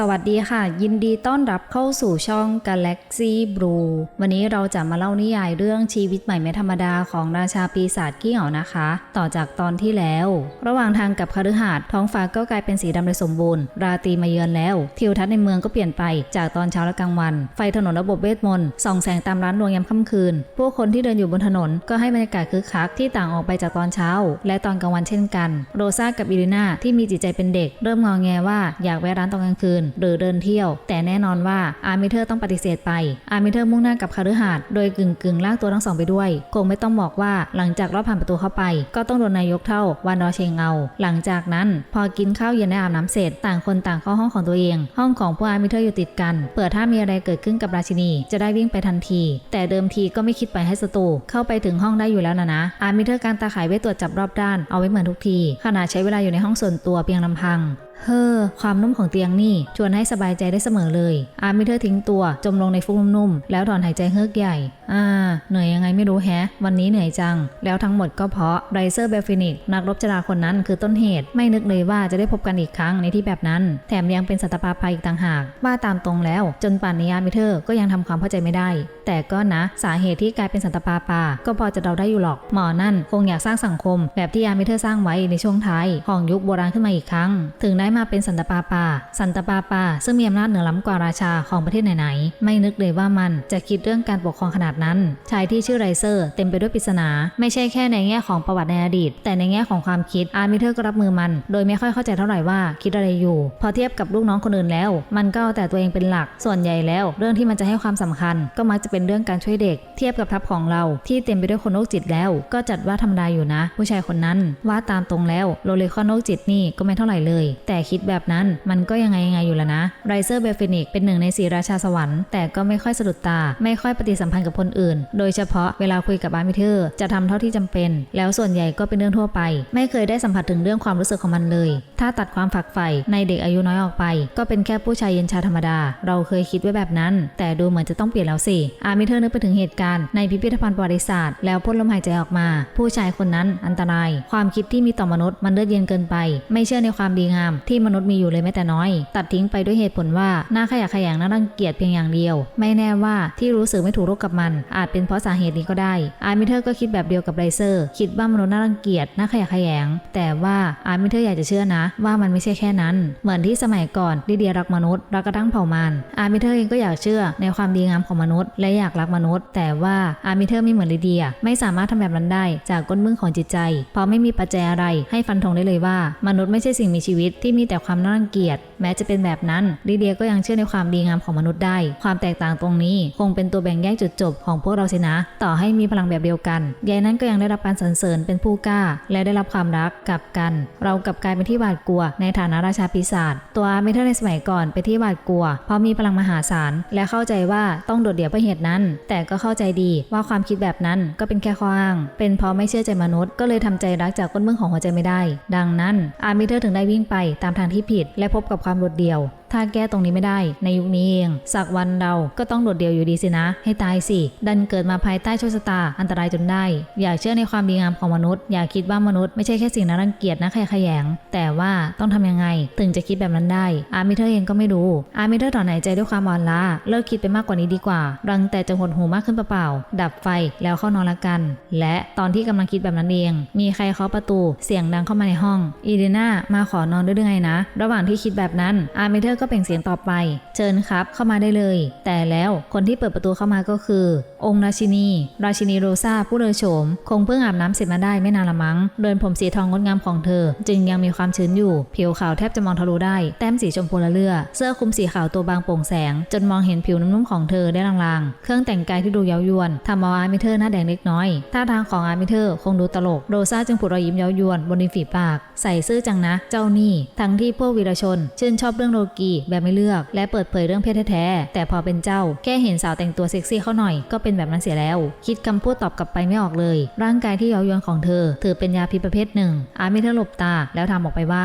สวัสดีค่ะ ยินดีต้อนรับเข้าสู่ช่อง Galaxy Blue วันนี้เราจะมาเล่านิยายเรื่องชีวิตใหม่ไม่ธรรมดาของราชาปีศาจขี้เหงานะคะ ต่อจากตอนที่แล้ว ระหว่างทางกับคฤหาสน์ท้องฟ้าก็กลายเป็นสีดำโดยสมบูรณ์ ราตรีมาเยือนแล้ว ทิวทัศน์ในเมืองก็เปลี่ยนไปจากตอนเช้าและกลางวัน ไฟถนนระบบเวทมนต์ส่องแสงตามร้านรวงยามค่ำคืน ผู้คนที่เดินอยู่บนถนนก็ให้บรรยากาศคึกคักที่ต่างออกไปจากตอนเช้า และตอนกลางวันเช่นกัน โรซากับอิรินาที่มีจิตใจเป็นเด็ก เริ่มงอแงว่าอยากแวะร้านตอนกลางคืนหรือเดินเที่ยว แต่แน่นอนว่าอาร์มิเธอร์ต้องปฏิเสธไป อาร์มิเธอร์มุ่งหน้ากับคาฤหาสน์โดยกึ่งกึ่งลากตัวทั้งสองไปด้วย คงไม่ต้องบอกว่าหลังจากรอบผ่านประตูเข้าไป ก็ต้องโดนนายกเท่าวันดอเชงเอาหลังจากนั้นพอกินข้าวเย็นไดอาบน้ำเสร็จ ต่างคนต่างเข้าห้องของตัวเอง ห้องของพวกอาร์มิเธอร์อยู่ติดกัน เปิดถ้ามีอะไรเกิดขึ้นกับราชินี จะได้วิ่งไปทันที แต่เดิมทีก็ไม่คิดไปให้ศัตรูเข้าไปถึงห้องได้อยู่แล้วนะนะ อาร์มิเธอร์การตาข่ายไว้ตรวจจับรอบด้านเอาไว้เหมือนทุกทีขณะใช้เวลาอยู่ในห้องส่วนตัวเพียงลำพัง เฮ้อความนุ่มของเตียงนี่ ชวนให้สบายใจได้เสมอเลย อาร์มิเธอร์ทิ้งตัว จมลงในฟุ้งนุ่มๆ แล้วถอนหายใจเฮือกใหญ่ อ่า เหนื่อยยังไงไม่รู้แฮะ วันนี้เหนื่อยจัง แล้วทั้งหมดก็เพราะไรเซอร์เบลฟินิกนักรบจราคนนั้นคือต้นเหตุ ไม่นึกเลยว่าจะได้พบกันอีกครั้งในที่แบบนั้น แถมยังเป็นสัตว์ปาภัยอีกต่างหาก ว่าตามตรงแล้ว จนป่านนี้อาร์มิเธอร์ก็ยังทำความเข้าใจไม่ได้ แต่ก็นะสาเหตุที่กลายเป็นสันตปาปา ก็พอจะเดาได้อยู่หรอก หมอนั่นคงอยากสร้างสังคม แบบที่อาร์มิเธอร์สร้างไว้ในช่วงท้ายของยุคโบราณขึ้นมาอีกครั้ง ถึงได้มาเป็นสันตปาปา สันตปาปา ซึ่งมีอำนาจเหนือล้ำกว่าราชาของประเทศไหนๆไม่นึกเลยว่ามันจะคิดเรื่องการปกครองขนาดนั้น ชายที่ชื่อไรเซอร์ เต็มไปด้วยปริศนา ไม่ใช่แค่ในแง่ของประวัติในอดีต แต่ในแง่ของความคิดอาร์มิเธอร์ก็รับมือมัน โดยไม่ค่อยเข้าใจเท่าไหร่ว่าคิดอะไรอยู่ พอเทียบกับลูกน้องคนอื่นแล้ว มันก็เอาแต่ตัวเองเป็นหลัก ส่วนใหญ่แล้ว เรื่องที่มันจะให้ความสำคัญก็มักจะเป็นเรื่องการช่วยเด็ก เทียบกับทัพของเราที่เต็มไปด้วยคนโรคจิตแล้ว ก็จัดว่าธรรมดาอยู่นะ ผู้ชายคนนั้นว่าตามตรงแล้วโรเลคอนโรคจิตนี่ก็ไม่เท่าไหร่เลย แต่คิดแบบนั้นมันก็ยังไงยังไงอยู่แล้วนะไรเซอร์เบลฟินิกเป็นหนึ่งในสีราชาสวรรค์แต่ก็ไม่ค่อยสะดุดตา ไม่ค่อยปฏิสัมพันธ์กับคนอื่น โดยเฉพาะเวลาคุยกับอาร์มิเธอร์จะทำเท่าที่จำเป็น แล้วส่วนใหญ่ก็เป็นเรื่องทั่วไป ไม่เคยได้สัมผัสถึงเรื่องความรู้สึกของมันเลย ถ้าตัดความฝักใฝ่ในเด็กอายุน้อยออกไป ก็เป็นแค่ผู้ชายเย็นชาธรรมดา เราเคยคิดไว้แบบนั้น แต่ดูเหมือนจะต้องเปลี่ยนแล้วสิอาร์มิเธอร์นึกไปถึงเหตุการณ์ในพิพิธภัณฑ์ประวัติศาสตร์ แล้วพ่นลมหายใจออกมา ผู้ชายคนนั้นอันตราย ความคิดที่มีต่อมนุษย์มันเลือดเย็นเกินไป ไม่เชื่อในความดีงาม ที่มนุษย์มีอยู่เลยแม้แต่น้อย ตัดทิ้งไปด้วยเหตุผลว่าหน้าขยะแขยงน่ารังเกียจเพียงอย่างเดียว ไม่แน่ว่าที่รู้สึกไม่ถูกรบกับมัน อาจเป็นเพราะสาเหตุนี้ก็ได้ อาร์มิเธอร์ก็คิดแบบเดียวกับไรเซอร์ คิดว่ามนุษย์น่ารังเกียจน่าขยะแขยง แต่ว่าอาร์มิเธอร์อยากจะเชื่อนะ ว่ามันไม่ใช่แค่นั้น เหมือนที่สมัยก่อนลิเดียรักมนุษย์รักกระทั่งเผ่ามันอาร์มิเธอร์เองก็อยากเชื่อในความดีงามของมนุษย์และอยากรักมนุษย์ แต่ว่าอาร์มิเธอร์ไม่เหมือนลิเดีย ไม่สามารถทำแบบนั้นได้ จากก้นบึ้งของจิตใจ เพราะไม่มีปัจจัยอะไร ให้ฟันธงได้เลยว่า มนุษย์ไม่ใช่สิ่งมีชีวิตที่มีแต่ความน่ารังเกียจ แม้จะเป็นแบบนั้นลิเดียก็ยังเชื่อในความดีงามของมนุษย์ได้ ความแตกต่างตรงนี้ คงเป็นตัวแบ่งแยกจุดจบของพวกเราสินะ ต่อให้มีพลังแบบเดียวกันยายนั้นก็ยังได้รับการสรรเสริญเป็นผู้กล้า และได้รับความรักกลับกัน เรากลับกลายเป็นที่หวาดกลัว ในฐานะราชาปีศาจตัวอาร์มิเธอร์ในสมัยก่อนเป็นที่หวาดกลัว เพราะมีพลังมหาศาลและเข้าใจว่าต้องโดดเดี่ยวเพราะเหตุนั้น แต่ก็เข้าใจดีว่าความคิดแบบนั้นก็เป็นแค่ข้ออ้าง เป็นเพราะไม่เชื่อใจมนุษย์ก็เลยทำใจรักจากก้นเบื้องของหัวใจไม่ได้ ดังนั้นอาร์มิเธอร์ถึงได้วิ่งไปตามทางที่ผิด และพบกับความโดดเดี่ยว ถ้าแก้ตรงนี้ไม่ได้ ในยุคนี้เอง สักวันเราก็ต้องโดดเดี่ยวอยู่ดีสินะ ให้ตายสิ ดันเกิดมาภายใต้โชคชะตาอันตรายจนได้ อย่าเชื่อในความดีงามของมนุษย์ อย่าคิดว่ามนุษย์ไม่ใช่แค่สิ่งน่ารังเกียจนะขยะแขยง แต่ว่าต้องทำยังไง ถึงจะคิดแบบนั้นได้ อาร์มิเธอร์เองก็ไม่รู้ อาร์มิเธอร์ถอนหายใจด้วยความอ่อนล้า เลิกคิดไปมากกว่านี้ดีกว่า รังแตแต่จะหดหูมากขึ้นเปล่าๆดับไฟแล้วเข้านอนละกัน และตอนที่กำลังคิดแบบนั้นเอง มีใครเคาะประตูเสียงดังเข้ามาในห้องอีเดน่ามาขอนอนด้วยหรือไงนะ ระหว่างที่คิดแบบนั้นอาร์เมเธอร์ก็เปล่งเสียงตอบไป เชิญครับเข้ามาได้เลย แต่แล้วคนที่เปิดประตูเข้ามาก็คือ องค์ราชินี ราชินีโรซาผู้เลอโฉม คงเพิ่งอาบน้ำเสร็จมาได้ไม่นานละมั้ง เดินผมสีทองงดงามของเธอ จึงยังมีความชื้นอยู่ ผิวขาวแทบจะมองทะลุได้ แต้มสีชมพูละเลือ เสื้อคลุมสีขาวตัวบางโปร่งแสง จนมองเห็นผิวนุ่มๆของเธอได้ลางเครื่องแต่งกายที่ดูเย้ายวนทำเอาอาร์มิเธอร์หน้าแดงเล็กน้อย ท่าทางของอาร์มิเธอร์คงดูตลก โรซาจึงผุดรอยยิ้มเย้ายวนบนริมฝีปาก ใส่ซื่อจังนะ เจ้านี่ ทั้งที่พวกวีรชน ชื่นชอบเรื่องโลกีแบบไม่เลือก และเปิดเผยเรื่องเพศแท้ๆแต่พอเป็นเจ้า แค่เห็นสาวแต่งตัวเซ็กซี่เข้าหน่อยก็เป็นแบบนั้นเสียแล้ว คิดคำพูดตอบกลับไปไม่ออกเลย ร่างกายที่เย้ายวนของเธอ ถือเป็นยาพิษประเภทหนึ่ง อาร์มิเธอร์หลบตาแล้วทำออกไปว่า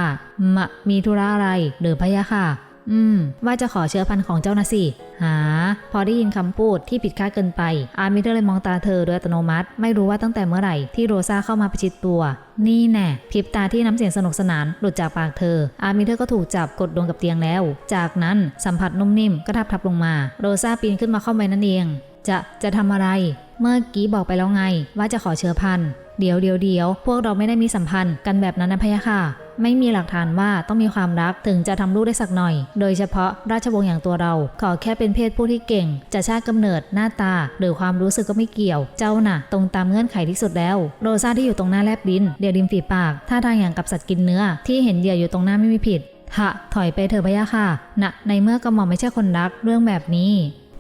มะมีธุระอะไรหรือพะยะค่ะ อืม ว่าจะขอเชื้อพันธุ์ของเจ้านะสิ หา พอได้ยินคำพูดที่ผิดคาดเกินไป อาร์มิเตอร์เลยมองตาเธอโดยอัตโนมัติ ไม่รู้ว่าตั้งแต่เมื่อไหร่ที่โรซาเข้ามาประชิดตัว นี่แน่พริบตาที่น้ำเสียงสนุกสนานหลุดจากปากเธอ อาร์มิเตอร์ก็ถูกจับกดลงกับเตียงแล้ว จากนั้นสัมผัสนุ่มนิ่มก็ทับทับลงมา โรซาปีนขึ้นมาเข้าไปนั่นเอง จะจะทำอะไร เมื่อกี้บอกไปแล้วไง ว่าจะขอเชื้อพันธุ์เดี๋ยวเดี๋ยวเดี๋ยวพวกเราไม่ได้มีสัมพันธ์กันแบบนั้นนะพะยะค่ะ ไม่มีหลักฐานว่าต้องมีความรักถึงจะทำลูกได้สักหน่อย โดยเฉพาะราชวงศ์อย่างตัวเรา ขอแค่เป็นเพศผู้ที่เก่ง จะชาติกำเนิดหน้าตา หรือความรู้สึกก็ไม่เกี่ยว เจ้าน่ะ ตรงตามเงื่อนไขที่สุดแล้ว โรซาที่อยู่ตรงหน้าแลบลิ้นเดียวริมฝีปากท่าทางอย่างกับสัตว์กินเนื้อ ที่เห็นเหยื่ออยู่ตรงหน้าไม่มีผิดฮะถอยไปเถอะพะยะค่ะณในเมื่อกระหม่อมไม่ใช่คนรักเรื่องแบบนี้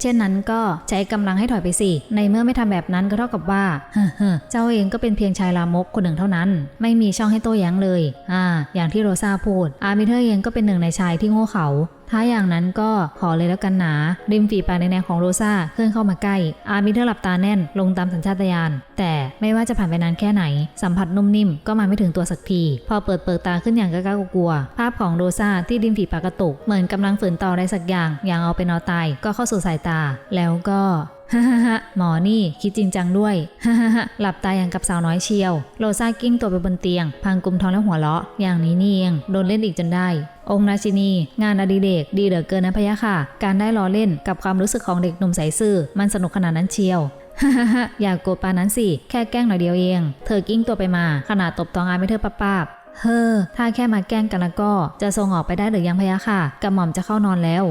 เช่นนั้นก็ใช้กำลังให้ถอยไปสิ ในเมื่อไม่ทำแบบนั้นก็เท่ากับว่าเฮ้อเฮ้อเจ้าเองก็เป็นเพียงชายลามกคนหนึ่งเท่านั้น ไม่มีช่องให้โต้แย้งเลย อ่า อย่างที่โรซาพูด อาร์มิเธอร์เองก็เป็นหนึ่งในชายที่โง่เขา ถ้าอย่างนั้นก็ขอเลยแล้วกันหนา ริมฝีปากในแนวของโรซาเคลื่อนเข้ามาใกล้ อาร์มิเธอร์หลับตาแน่นลงตามสัญชาตญาณ แต่ไม่ว่าจะผ่านไปนานแค่ไหน สัมผัสนุ่มนิ่มก็มาไม่ถึงตัวสักที พอเปิดเปิดตาขึ้นอย่างกล้ากลัวๆภาพของโรซาที่ริมฝีปากกระตุก เหมือนกำลังฝืนต่ออะไรสักอย่าง อย่างเอาเป็นเอาตายก็เข้าสู่สายตา แล้วก็ ฮ่าฮ่าหมอนี่คิดจริงจังด้วยฮ่าฮ่าหลับตาอย่างกับสาวน้อยเชียวโรซากิ้งตัวไปบนเตียง พังกุมท้องและหัวเราะ อย่างนี้นี่เอง โดนเล่นอีกจนได้องค์ราชินี งานอดิเรกดีเหลือเกินนะพะยะค่ะ การได้ล้อเล่นกับความรู้สึกของเด็กหนุ่มใสซื่อ มันสนุกขนาดนั้นเชียวอย่ากโกรธปานั้นสิ แค่แกล้งหน่อยเดียวเอง เธอกิ้งตัวไปมาขนาดตบตองอายไม่เธอป้าบเฮ้อ ถ้าแค่มาแกล้งกันแล้วก็ จะส่งออกไปได้หรือยังพะยะค่ะกระหม่อมจะเข้านอนแล้ว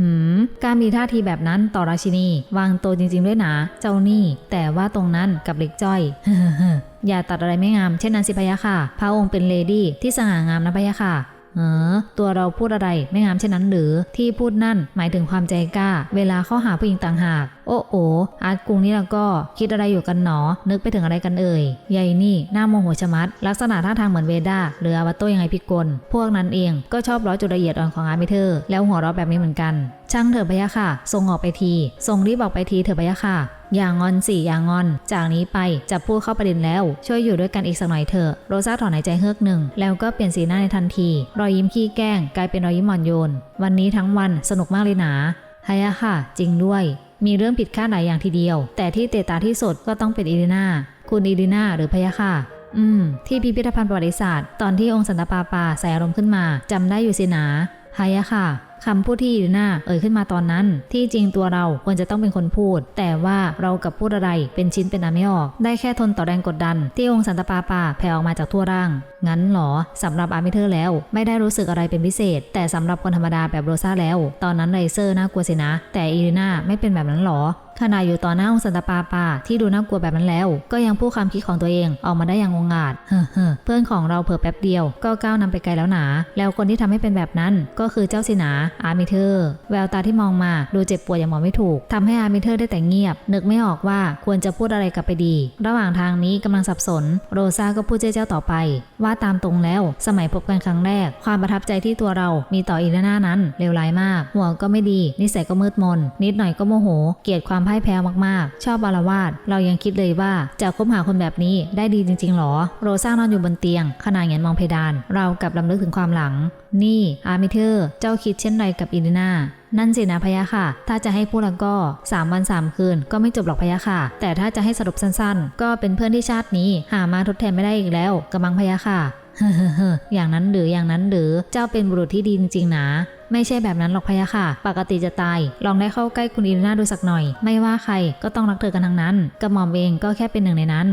หืม การมีท่าทีแบบนั้นต่อราชินี วางตัวจริง ๆ ด้วยนะเจ้านี่ แต่ว่าตรงนั้นกับเล็กจ้อยอย่าตัดอะไรไม่งามเช่นนั้นสิพะยะค่ะ พระองค์เป็นเลดี้ที่สง่างามนะพะยะค่ะ เออตัวเราพูดอะไรไม่งามเช่นนั้นหรือที่พูดนั่นหมายถึงความใจกล้า เวลาเข้าหาผู้หญิงต่างหาก โอ้โออาร์ตกรุงนี่แล้วก็คิดอะไรอยู่กันหนอ นึกไปถึงอะไรกันเอ่ยใหญ่นี่หน้าโมโหชะมัด ลักษณะท่าทางเหมือนเวด้าหรืออาวาโตยังไงพิกล พวกนั้นเองก็ชอบล้อจุดละเอียดอ่อนของอาร์มิเธอร์แล้วหัวเราะแบบนี้เหมือนกัน ช่างเถอะพะยะค่ะส่งออกไปทีส่งรีบออกไปทีเถอะพะยะค่ะ อย่างงอนสิอย่างงอน จากนี้ไปจะพูดเข้าประเด็นแล้ว ช่วยอยู่ด้วยกันอีกสักหน่อยเถอะ โรซาถอนหายใจเฮือกหนึ่ง แล้วก็เปลี่ยนสีหน้าในทันที รอยยิ้มขี้แกล้ง กลายเป็นรอยยิ้มหมอนโยน วันนี้ทั้งวันสนุกมากเลยนาฮายะค่ะ จริงด้วย มีเรื่องผิดคาดหลายอย่างทีเดียว แต่ที่เตะตาที่สุดก็ต้องเป็นอีลีนาคุณอีลีนาหรือพะยะค่ะอืม ที่พิพิธภัณฑ์ประวัติศาสตร์ ตอนที่องค์สันตปาปาใส่อารมณ์ขึ้นมาจำได้อยู่สินะฮายะค่ะ คำพูดที่อีลีนาเอ่ยขึ้นมาตอนนั้น ที่จริงตัวเราควรจะต้องเป็นคนพูด แต่ว่าเรากับพูดอะไรเป็นชิ้นเป็นอันไม่ออก ได้แค่ทนต่อแรงกดดัน ที่องค์สันตปาปาแผ่ออกมาจากทั่วร่าง งั้นเหรอสำหรับอาร์มิเธอร์แล้ว ไม่ได้รู้สึกอะไรเป็นพิเศษ แต่สำหรับคนธรรมดาแบบโรซาแล้ว ตอนนั้นไรเซอร์น่ากลัวสินะ แต่อีลีนาไม่เป็นแบบนั้นหรอขณะอยู่ต่อหน้าองค์สันตปาปาที่ดูน่ากลัวแบบนั้นแล้ว ก็ยังพูดคำคิดของตัวเองออกมาได้อย่างงงาจเฮ้อเฮ้อเพื่อนของเราเผลอแป๊บเดียวก็ก้าวนำไปไกลแล้วหนา แล้วคนที่ทำให้เป็นแบบนั้นก็คือเจ้าสินาอาร์มิเธอร์แววตาที่มองมาดูเจ็บปวดอย่างมองไม่ถูกทำให้อาร์มิเธอร์ได้แต่เงียบ นึกไม่ออกว่าควรจะพูดอะไรกลับไปดี ระหว่างทางนี้กำลังสับสน โรซาก็พูดเจ้าเจ้าต่อไป ว่าตามตรงแล้วสมัยพบกันครั้งแรก ความประทับใจที่ตัวเรามีต่ออีเลน่านั้นเลวร้ายมาก หัวก็ไม่ดี นิสัยก็มืดมน นิดหน่อยก็โมโห เกลียดความพ่ายแพ้มากๆ ชอบอารวาสเรายังคิดเลยว่าจะคบหาคนแบบนี้ได้ดีจริงๆหรอ โรซ่านอนอยู่บนเตียง ขณะเหงนมองเพดาน เรากลับลำลึกถึงความหลังนี่อาร์มิเธอร์เจ้าคิดเช่นไรกับอีเลน่านั่นสินะพะยะค่ะ ถ้าจะให้พูดแล้วก็ 3 วัน 3 คืนก็ไม่จบหรอกพะยะค่ะ แต่ถ้าจะให้สรุปสั้นๆ ก็เป็นเพื่อนที่ชาตินี้ หามาทดแทนไม่ได้อีกแล้วกำลังพะยะค่ะเฮ้อเฮ้อเฮ้ออย่างนั้นหรืออย่างนั้นหรือเจ้าเป็นบุรุษที่ดีจริงๆนะไม่ใช่แบบนั้นหรอกพะยะค่ะ ปกติจะตาย ลองได้เข้าใกล้คุณอีลีน่าดูสักหน่อย ไม่ว่าใครก็ต้องรักเธอกันทั้งนั้น กระหม่อมเองก็แค่เป็นหนึ่งในนั้น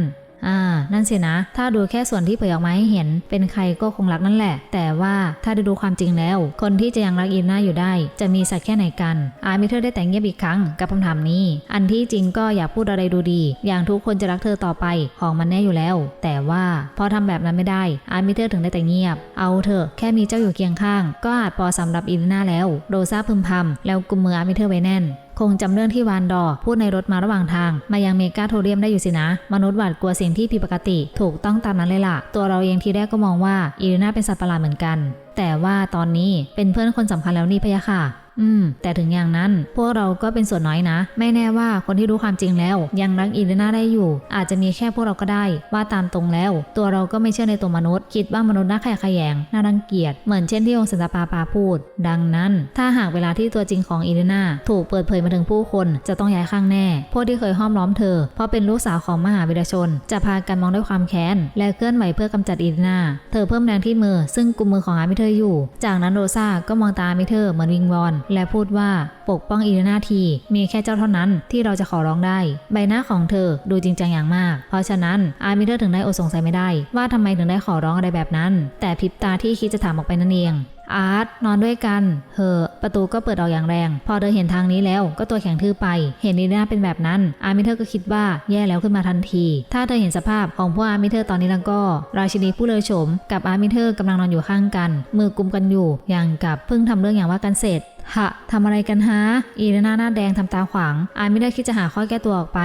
อ่า นั่นสินะ ถ้าดูแค่ส่วนที่เผยออกมาให้เห็น เป็นใครก็คงรักนั่นแหละ แต่ว่าถ้าได้ดูความจริงแล้ว คนที่จะยังรักอีลน่าอยู่ได้ จะมีสักแค่ไหนกันอาร์มิเธอร์ได้แต่งเงียบอีกครั้งกับคำถามนี้ อันที่จริงก็อยากพูดอะไรดูดี อย่างทุกคนจะรักเธอต่อไปของมันแน่อยู่แล้ว แต่ว่าพอทำแบบนั้นไม่ได้อาร์มิเธอร์ถึงได้แต่เงียบ เอาเถอะแค่มีเจ้าอยู่เคียงข้าง ก็อาจพอสำหรับอีลน่าแล้วโรซาพึมพำแล้วกุมมืออาร์มิเธอร์ไว้แน่น คงจำเรื่องที่วานดอร์พูดในรถมาระหว่างทาง มายังเมกาโทเรียมได้อยู่สินะ มนุษย์หวาดกลัวสิ่งที่ผิดปกติ ถูกต้องตามนั้นเลยล่ะ ตัวเราเองทีแรกก็มองว่าอีรีนาเป็นสัตว์ประหลาดเหมือนกัน แต่ว่าตอนนี้เป็นเพื่อนคนสำคัญแล้วนี่พะยะค่ะ อืม แต่ถึงอย่างนั้นพวกเราก็เป็นส่วนน้อยนะ ไม่แน่ว่าคนที่รู้ความจริงแล้ว ยังรักอีเลนาได้อยู่ อาจจะมีแค่พวกเราก็ได้ ว่าตามตรงแล้ว ตัวเราก็ไม่เชื่อในตัวมนุษย์ คิดว่ามนุษย์น่าแข่ขยงน่ารังเกียจเหมือนเช่นที่องค์สันตปาปาพูด ดังนั้น ถ้าหากเวลาที่ตัวจริงของอีเลนาถูกเปิดเผยมาถึงผู้คนจะต้องย้ายข้างแน่พวกที่เคยห้อมล้อมเธอ เพราะเป็นลูกสาวของมหาวิทยาชน จะพากันมองด้วยความแค้นและเคลื่อนไหวเพื่อกำจัดอีเลนาเธอเพิ่มแรงที่มือ ซึ่งกุมมือของอาร์มิเธออยู่ จากนั้นโรซาก็มองตาอาร์มิเธอเหมือนวิงวอนและพูดว่าปกป้องอีเลนาทีมีแค่เจ้าเท่านั้นที่เราจะขอร้องได้ ใบหน้าของเธอดูจริงจังอย่างมาก เพราะฉะนั้นอาร์มิเธอร์ถึงได้อดสงสัยไม่ได้ ว่าทำไมถึงได้ขอร้องอะไรแบบนั้น แต่พริบตาที่คิดจะถามออกไปนั่นเองอาร์ตนอนด้วยกันเหอประตูก็เปิดออกอย่างแรง พอเธอเห็นทางนี้แล้วก็ตัวแข็งทื่อไป เห็นนีน่าเป็นแบบนั้น อาร์มิเธอร์ก็คิดว่าแย่แล้วขึ้นมาทันที ถ้าเธอเห็นสภาพของพวกอาร์มิเธอร์ตอนนี้แล้วก็ ราชินีผู้เลอโฉมกับอาร์มิเธอร์กำลังนอนอยู่ข้างกัน มือกุมกันอยู่อย่างกับเพิ่งทำเรื่องอย่างว่ากันเสร็จ หะทำอะไรกันฮะ อีเลน่าหน้าแดงทำตาขวาง อาร์มิเธอร์คิดจะหาข้อแก้ตัวออกไป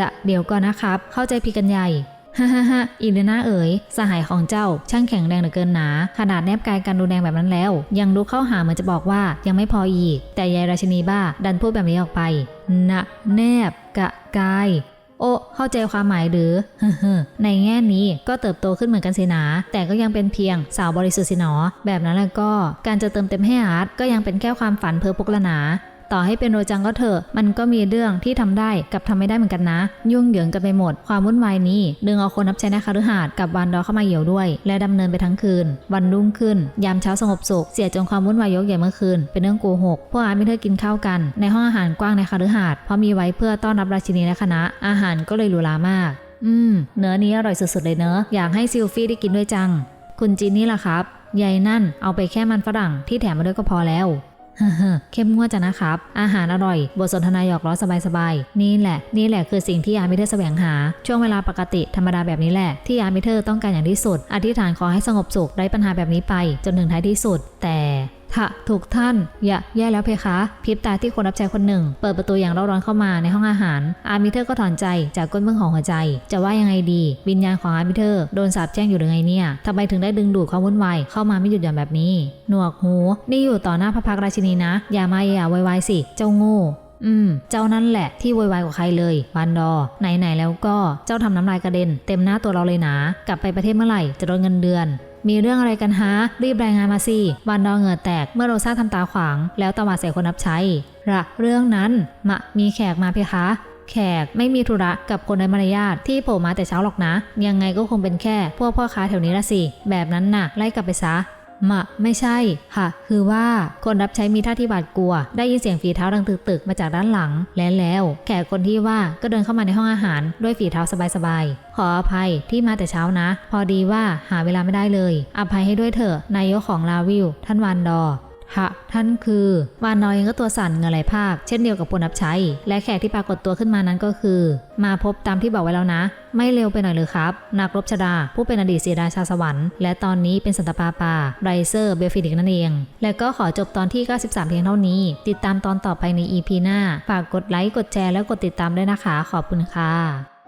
ดะ เดี๋ยวก่อนนะครับ เข้าใจผิดกันใหญ่ฮ่าฮ่าฮ่าอีเลน่าเอ๋ย สหายของเจ้า ช่างแข็งแรงเหลือเกินหนา ขนาดแนบกายกันดูแดงแบบนั้นแล้ว ยังลุกเข้าหาเหมือนจะบอกว่ายังไม่พออีก แต่ยายราชินีบ้าดันพูดแบบนี้ออกไปนะแนบกะกาย โอ้เข้าใจความหมายหรือในแง่นี้ก็เติบโตขึ้นเหมือนกันสินะแต่ก็ยังเป็นเพียงสาวบริสุทธิ์สินอ แบบนั้นแล้วก็การจะเติมเต็มให้อาร์ตก็ยังเป็นแค่ความฝันเพ้อพกละหนา ต่อให้เป็นโรจังก็เถอะ มันก็มีเรื่องที่ทำได้กับทำไม่ได้เหมือนกันนะ ยุ่งเหยิงกันไปหมด ความวุ่นวายนี้ ดึงเอาคนนับใช้ในคฤหาส์กับวันดอเข้ามาเหี่ยวด้วย และดำเนินไปทั้งคืน วันรุ่งขึ้น ยามเช้าสงบสุข เสียจนความวุ่นวายยกใหญ่เมื่อคืน เป็นเรื่องโกหก พวกอาร์มิเธอร์กินข้าวกัน ในห้องอาหารกว้างในคาฤหาส์เพราะมีไว้เพื่อต้อนรับราชินีและคณะ อาหารก็เลยหรูหรามาก อืม เนื้อนี้อร่อยสุดๆเลยเนอะอยากให้ซิลฟี่ได้กินด้วยจัง คุณจินนี่ล่ะครับยายนั่นเอาไปแค่มันฝรั่งที่แถมมาด้วยก็พอแล้ว เฮ้อเข้มงวดจังนะครับ อาหารอร่อย บทสนทนาหยอกล้อสบายๆ นี่แหละ นี่แหละคือสิ่งที่อาร์มิเธอร์แสวงหา ช่วงเวลาปกติธรรมดาแบบนี้แหละ ที่อาร์มิเธอร์ต้องการอย่างที่สุด อธิษฐานขอให้สงบสุขไร้ปัญหาแบบนี้ไป จนถึงท้ายที่สุด แต่ ถ้าถูกท่าน อย่าแย่แล้วเพคะพริบตาที่คนรับใช้คนหนึ่ง เปิดประตูอย่างเร่าร้อนเข้ามาในห้องอาหาร อาร์มิเธอร์ก็ถอนใจจากก้นเบื้องของหัวใจ จะว่ายังไงดี วิญญาณของอาร์มิเธอร์โดนสาปแช่งอยู่หรือไงเนี่ยทำไมถึงได้ดึงดูดความวุ่นวายเข้ามาไม่หยุดหย่อนแบบนี้ หนวกหู นี่อยู่ต่อหน้าพระพักราชินีนะ อย่ามาอย่าไวๆสิ เจ้าโง่อืม เจ้านั่นแหละที่โวยวายกว่าใครเลยวันดอ ไหนๆแล้วก็เจ้าทำน้ำลายกระเด็น เต็มหน้าตัวเราเลยนะ กลับไปประเทศเมื่อไหร่จะโดนเงินเดือน มีเรื่องอะไรกันฮะ รีบรายงานมาสิวันดอเหงื่อแตกเมื่อโรซ่าทำตาขวาง แล้วตวาดใส่คนรับใช้ระเรื่องนั้นมะมีแขกมาเพคะแขกไม่มีธุระกับคนในมารยาทที่โผล่มาแต่เช้าหรอกนะ ยังไงก็คงเป็นแค่ พวกพ่อค้าแถวนี้ละสิ แบบนั้นน่ะ ไล่กลับไปซะ มะ ไม่ใช่ ค่ะ คือว่าคนรับใช้มีท่าที่หวาดกลัว ได้ยินเสียงฝีเท้าดังตึกๆมาจากด้านหลัง และแล้วแขกคนที่ว่าก็เดินเข้ามาในห้องอาหารด้วยฝีเท้าสบายๆ ขออภัยที่มาแต่เช้านะ พอดีว่าหาเวลาไม่ได้เลย อภัยให้ด้วยเถอะนายกของลาวิลท่านวันดอ ฮะท่านคือวานนอยเองก็ตัวสั่นเงื่อไหลภาค เช่นเดียวกับคนรับใช้และแขกที่ปรากฏตัวขึ้นมานั้นก็คือ มาพบตามที่บอกไว้แล้วนะ ไม่เร็วไปหน่อยเลยครับนักรบชดา ผู้เป็นอดีตเสียดาชาสวรรค์และตอนนี้เป็นสันตปาปาไรเซอร์เบลฟินิกนั่นเอง และก็ขอจบตอนที่ 93 เพียงเท่านี้ ติดตามตอนต่อไปใน EP หน้า ฝากกดไลค์กดแชร์และกดติดตามด้วยนะคะ ขอบคุณค่ะ